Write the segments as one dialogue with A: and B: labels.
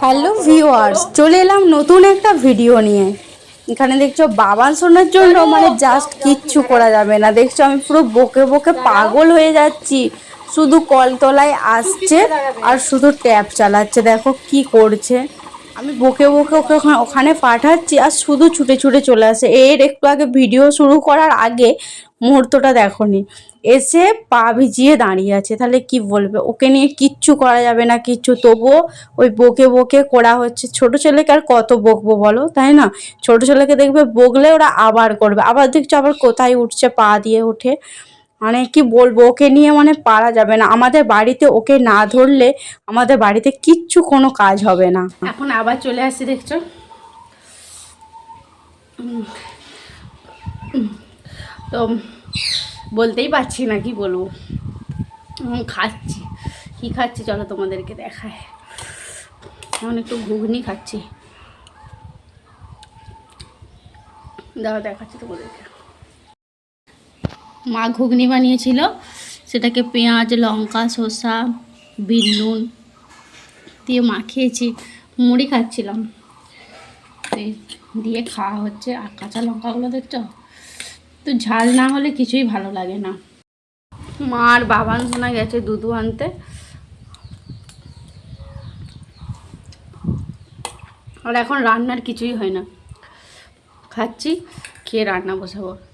A: Hello viewers চলে এলাম নতুন একটা ভিডিও নিয়ে। এখানে দেখছ বাবান শোনার জন্য মানে জাস্ট কিচ্ছু করা যাবে না। দেখছ আমি পুরো বকে বকে পাগল হয়ে যাচ্ছি। শুধু কলতলায় আসছে আর শুধু ট্যাপ চালাচ্ছে। দেখো কি করছে। আমি বকে বকে ওকে ওখা- ওখানে পাঠাচ্ছি আর শুধু ছুটে ছুটে চলে আসে। এর একটু আগে ভিডিও শুরু করার আগে মুহূর্তটা দেখনি। এসে পা ভিজিয়ে দাঁড়িয়ে আছে। তাহলে কি বলবে? ওকে নিয়ে কিচ্ছু করা যাবে না, কিচ্ছু। তবুও ওই বকে বকে করা হচ্ছে। ছোট ছেলেকে আর কত বকবো বলো? তাই না? ছোট ছেলেকে দেখবে বকলে ওরা আবার করবে। আবার দেখছ আবার কোথায় উঠছে পা দিয়ে উঠে। মানে কি বলব, ওকে নিয়ে মানে পারা যাবে না। আমাদের বাড়িতে ওকে না ধরলে আমাদের বাড়িতে কিচ্ছু কোনো কাজ হবে না। এখন আবার চলে আসছি, দেখছ? তো বলতেই পারছি না কি বলব। খাচ্ছি। কি খাচ্ছি? চলো তোমাদেরকে দেখায় এখন একটু ঘুগনি খাচ্ছি। দাও, দেখাচ্ছি তোমাদেরকে। মা ঘুগনি বানিয়েছিল। সেটাকে পেঁয়াজ, লঙ্কা, শসা বিট নুন দিয়ে মাখিয়েছি। মুড়ি খাচ্ছিলাম। দিয়ে খাওয়া হচ্ছে। আর কাঁচা লঙ্কাগুলো দেখছ? তো ঝাল না হলে কিছুই ভালো লাগে না। মা আর বাবান শোনা গেছে দুধু আনতে। আর এখন রান্নার কিছুই হয় না। খাচ্ছি, খেয়ে রান্না বসাবো।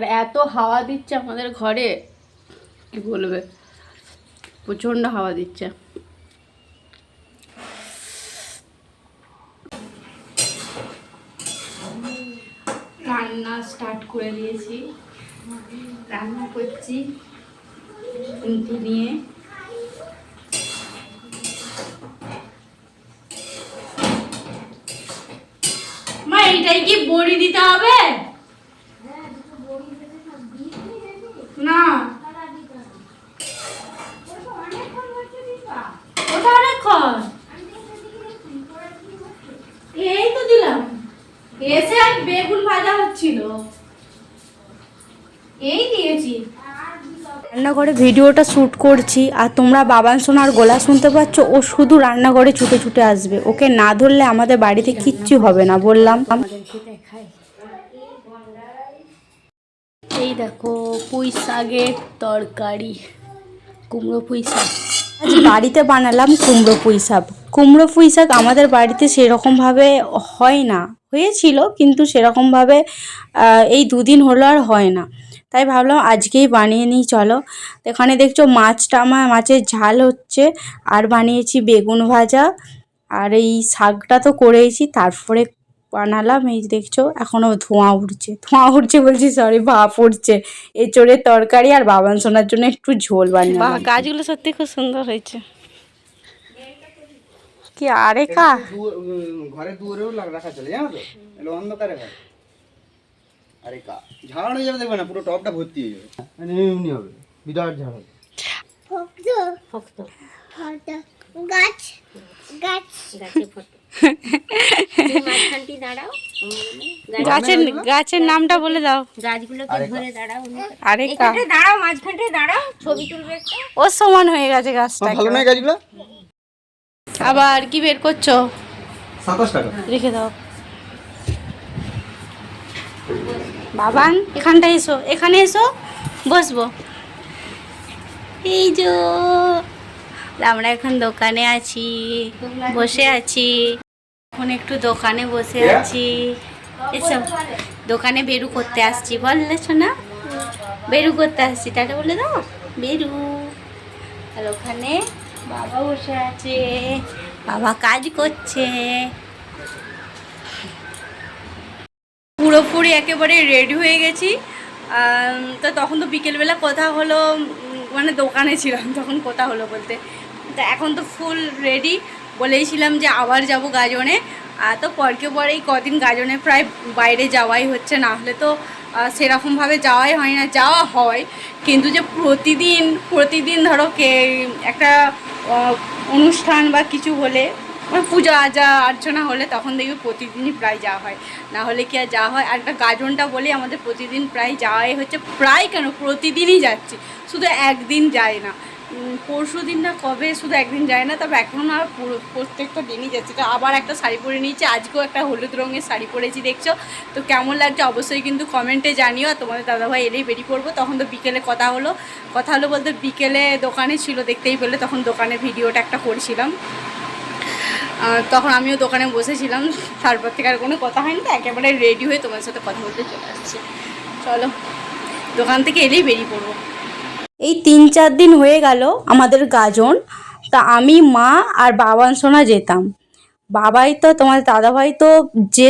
A: আর এত হাওয়া দিচ্ছে আমাদের ঘরে। কি বলবে? প্রচণ্ড হাওয়া দিচ্ছে। রান্না স্টার্ট করে দিয়েছি। রান্না করছি খুন্তি নিয়ে। মা, এইটাই কি বড়ি দিতে হবে না এই তো দিলাম। এসে আর বেগুন ভাজা হচ্ছিল। এই দিয়েছি। রান্নাঘরে ভিডিওটা শ্যুট করছি আর তোমরা বাবান সোনার গলা শুনতে পাচ্ছ ও শুধু রান্নাঘরে ছুটে ছুটে আসবে। ওকে না ধরলে আমাদের বাড়িতে কিচ্ছু হবে না বললাম। এই দেখো পুঁই শাকের তরকারি কুমড়ো পুঁই শাক। আজ বাড়িতে বানালাম কুমড়ো পুঁই শাক। কুমড়ো পুঁই শাক আমাদের বাড়িতে সেরকমভাবে হয় না। হয়েছিল, কিন্তু সেরকমভাবে এই দুদিন হলো আর হয় না। তাই ভাবলাম আজকেই বানিয়ে নিই, চলো। এখানে দেখছ মাছটা আমার মাছের ঝাল হচ্ছে, আর বানিয়েছি বেগুন ভাজা। আর এই শাকটা তো করেইছি তারপরে বানালাম এই দেখছ এখনও ধোঁয়া উঠছে ধোঁয়া উঠছে বলছি সরি ভাপ উঠছে এঁচড়ের তরকারি আর বাবান সোনার জন্য একটু ঝোল বানিয়ে
B: গাছগুলো সত্যি খুব সুন্দর হয়েছে।
A: কি আরেকা?
C: দু- উম, ঘরে দুয়ারেও রাখা চলে জানো তো? অন্ধকারে আরে কা ঝাড় হয়ে যাবে দেখবে না পুরো টপটা ভর্তি হয়ে যাবে। মানে এমনি হবে বিরাট ঝাড় হবে।
D: গাছ গাছ।
A: গাছের গাছের নামটা বলে দাও।
B: গাছগুলোকে ধরে দাঁড়াও। এখানটায় দাঁড়াও মাঝখানটায় দাঁড়াও। ছবি তুলবে
A: ও সমান হয়ে গেছে গাছটা
C: ভালো নয় গাছগুলো?
A: আবার কি বের করছ?
C: সাতাশ টাকা।
A: রেখে দাও। বাবান এখানটায় এসো। এখানে এসো। বসবো। এই যে আমরা এখন দোকানে আছি বসে আছি। এখন একটু দোকানে বসে আছি। এসব দোকানে বেরু করতে আসছি বললে না? বেরু করতে আসছি তাহলে বলে দাও বেরু। আর ওখানে বাবা বসে আছে বাবা কাজ করছে। পুরোপুরি একেবারে রেডি হয়ে গেছি। তো তখন তো বিকেলবেলা কথা হলো মানে দোকানে ছিলাম তখন কথা হলো বলতে। তো এখন তো ফুল রেডি বলেইছিলাম যে আবার যাব গাজনে। তো পরকে পরে এই কদিন গাজনে প্রায় বাইরে যাওয়াই হচ্ছে, না হলে তো সেরকমভাবে যাওয়াই হয় না, যাওয়া হয়। কিন্তু যে প্রতিদিন প্রতিদিন ধরো কে, একটা অনুষ্ঠান বা কিছু হলে পূজা আজা, অর্চনা হলে তখন দেখবি প্রতিদিনই প্রায় যাওয়া হয়। না হলে কি আর যাওয়া হয়? আর একটা গাজনটা বলি, আমাদের প্রতিদিন প্রায় যাওয়াই হচ্ছে, প্রায় কেন? প্রতিদিনই যাচ্ছি। শুধু একদিন যায় না। পরশু দিন না কবে, শুধু একদিন যায় না, তবে এখন আর প্রত্যেকটা দিনই যাচ্ছি। তো আবার একটা শাড়ি পরে নিয়েছি, আজকেও একটা হলুদ রঙের শাড়ি পরেছি, দেখছ? তো কেমন লাগছে অবশ্যই কিন্তু কমেন্টে জানিও। আর তোমাদের দাদাভাই এলেই বেরিয়ে পড়ব তখন তো বিকেলে কথা হলো। কথা হলো বলতে বিকেলে দোকানে ছিল, দেখতেই পেলে, তখন দোকানে ভিডিওটা একটা করছিলাম। তখন আমিও দোকানে বসেছিলাম। তারপর থেকে আর কোনো কথা হয়নি, তো একেবারে রেডি হয়ে তোমার সাথে কথা বলতে চলে আসছে। চলো, দোকান থেকে এলেই বেরিয়ে পড়ব। এই তিন চার দিন হয়ে গেল আমাদের গাজন। তা আমি মা আর বাবান সোনা যেতাম। বাবাই তো, তোমার দাদাভাই তো যে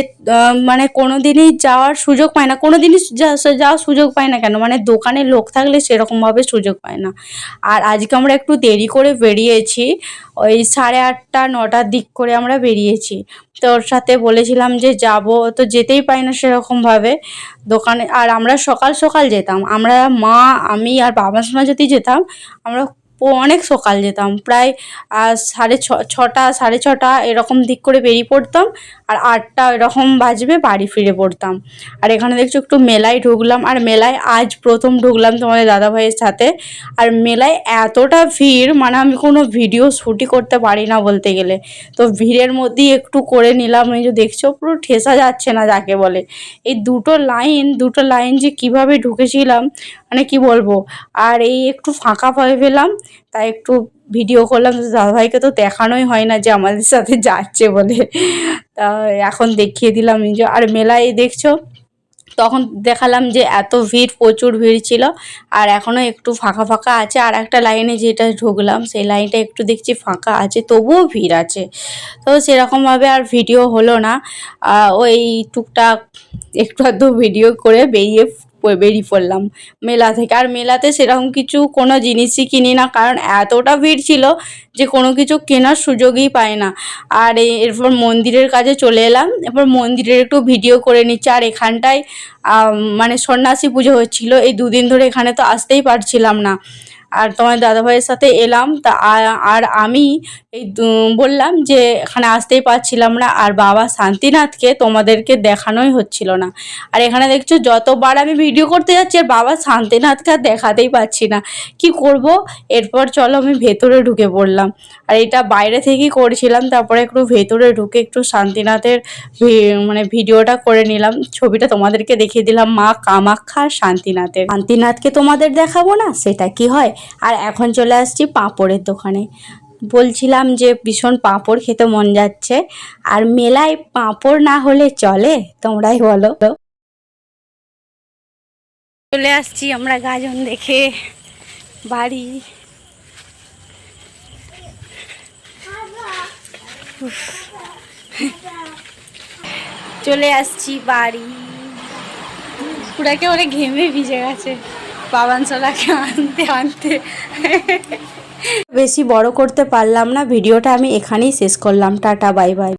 A: মানে কোনো দিনই যাওয়ার সুযোগ পায় না। কোনো দিনই যাওয়ার সুযোগ পায় না কেন? মানে দোকানে লোক থাকলে সেরকমভাবে সুযোগ পায় না। আর আজকে আমরা একটু দেরি করে বেরিয়েছি। ওই সাড়ে আটটা, নটার দিক করে আমরা বেরিয়েছি। তো ওর সাথে বলেছিলাম যে যাব, তো যেতেই পাই না সেরকমভাবে। দোকানে, আর আমরা সকাল সকাল যেতাম। আমরা মা, আমি আর বাবার সময় যদি যেতাম, আমরা অনেক সকাল যেতাম। প্রায় সাড়ে ছ, ছটা, সাড়ে ছটা এরকম দিক করে বেরিয়ে পড়তাম আর আটটা এরকম বাজবে বাড়ি ফিরে পড়তাম। আর এখানে দেখছ একটু মেলায় ঢুকলাম আর মেলায় আজ প্রথম ঢুকলাম তোমাদের দাদাভাইয়ের সাথে। আর মেলায় এতটা ভিড় মানে আমি কোনো ভিডিও শ্যুটই করতে পারি না বলতে গেলে। তো ভিড়ের মধ্যেই একটু করে নিলাম, এই যে দেখছ পুরো ঠেসা যাচ্ছে না যাকে বলে। এই দুটো লাইন দুটো লাইন যে কীভাবে ঢুকেছিলাম মানে কি বলব? আর এই একটু ফাঁকা পেলাম তাই একটু ভিডিও করলাম দাদাভাইকে তো দেখানোই হয় না যে আমাদের সাথে যাচ্ছে বলে। তা এখন দেখিয়ে দিলাম যে, আর মেলায় দেখছ? তখন দেখালাম যে এত ভিড়, প্রচুর ভিড় ছিল, আর এখনও একটু ফাঁকা ফাঁকা আছে। আর একটা লাইনে যেটা ঢুকলাম, সেই লাইনটা একটু দেখছি ফাঁকা আছে, তবুও ভিড় আছে। তো সেরকমভাবে আর ভিডিও হলো না। ওই টুকটাক একটু আধটু ভিডিও করে বেরিয়ে বেরিয়ে পড়লাম। মেলা থেকে। আর মেলাতে সেরকম কিছু কোনো জিনিসই কিনি না। কারণ এতটা ভিড় ছিল যে কোনো কিছু কেনার সুযোগই পায় না। আর এরপর মন্দিরের কাছে চলে এলাম। এরপর মন্দিরের একটু ভিডিও করে নিচ্ছে। আর এখানটায় মানে সন্ন্যাসী পুজো হচ্ছিল। এই দুদিন ধরে এখানে তো আসতেই পারছিলাম না। আর তোমার দাদাভাইয়ের সাথে এলাম, তা আর আমি এই বললাম যে এখানে আসতেই পারছিলাম না, আর বাবা শান্তিনাথকে তোমাদেরকে দেখানোই হচ্ছিল না। আর এখানে দেখছ, যতবার আমি ভিডিও করতে যাচ্ছি, আর বাবা শান্তিনাথকে আর দেখাতেই পাচ্ছি না। কি করব? এরপর চলো আমি ভেতরে ঢুকে পড়লাম। আর এটা বাইরে থেকেই করেছিলাম, তারপরে একটু ভেতরে ঢুকে একটু শান্তিনাথের মানে ভিডিওটা করে নিলাম। ছবিটা তোমাদেরকে দেখিয়ে দিলাম, মা আর শান্তিনাথের। শান্তিনাথকে তোমাদের দেখাবো না? সেটা কি হয়? আর এখন চলে আসছি পাঁপড়ের দোকানে। বলছিলাম যে ভীষণ পাঁপড় খেতে মন যাচ্ছে। আর মেলায় পাঁপড় না হলে চলে? তোমরাই বলো। চলে আসছি আমরা গাজন দেখে। বাড়ি। চলে আসছি বাড়ি। পুরো একেবারে ঘেমে ভিজে গেছে। সোলাকে আনতে আনতে। বেশি বড় করতে পারলাম না, ভিডিওটা আমি এখানেই শেষ করলাম। Tata, bye bye.